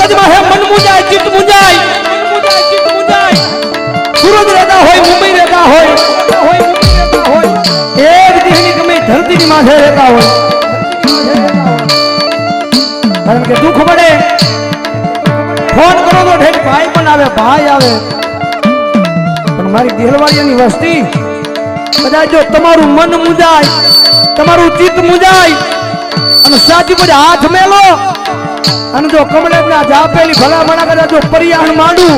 મગજમાં હે મન મુંજાય, ચિત્ત મુંજાય. સુરત રહેતા હોય, મુંબઈ રહેતા હોય, એક દિવસની ગમે ધરતીની માથે રહેતા હોય. કારણ કે દુઃખ પડે. ફોન કરો તો ઠેક ભાઈ પણ આવે, ભાઈ આવે. પણ મારી દેહલવાડીની વસ્તી, કદાચ જો તમારું મન મુંજાય, તમારું ચિત્ત મુંજાય, અને સાચી પછી હાથ મેલો અને જો કમળેજના જાપેલી ભલામણા કદાચ જો પરિયાણ માંડું,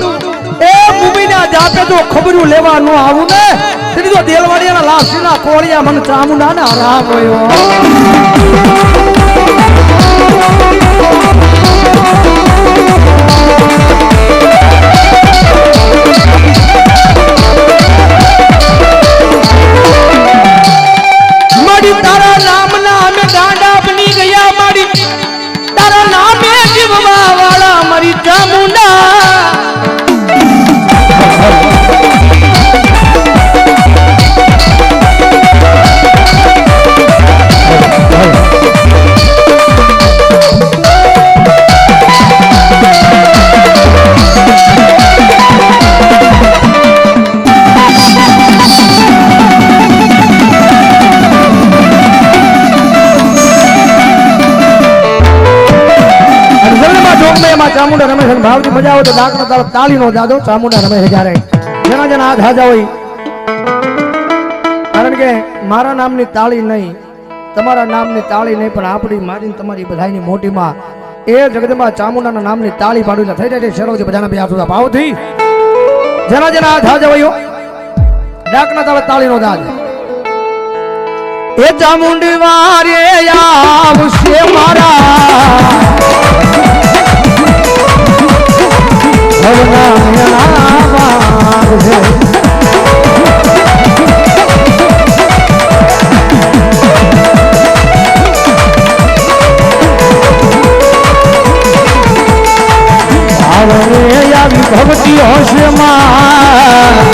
એ ભૂમિના જાપે જો ખબરું લેવા ન આવું ને, તેની તો દેલવાડીના લાસીના કોળિયા મન ચામુંડા ના રામ কেমন જલ્દીમાં ચામુંડા રમે છે અને મજા આવે તો ડાકનો તાળ તાળીનો દાદો ચામુંડા રમે છે જ્યારે જેના જેના હાથ હાજા હોય. કારણ કે મારા નામની તાળી નહીં, તમારા નામની તાળી નહીં, પણ આપણી મારી તમારી બધાની મોટીમાં એ જગતમાં ચામુંડાના નામની તાળી પાડવી થઈ જાય છે શેરોથી બધાના બે હાથ ભાવથી જેના જેના હાથ હાજા હોય ડાકના તાળ તાળીનો દાદ એ ચામુંડી વારે આવશે મારા આવરે આવી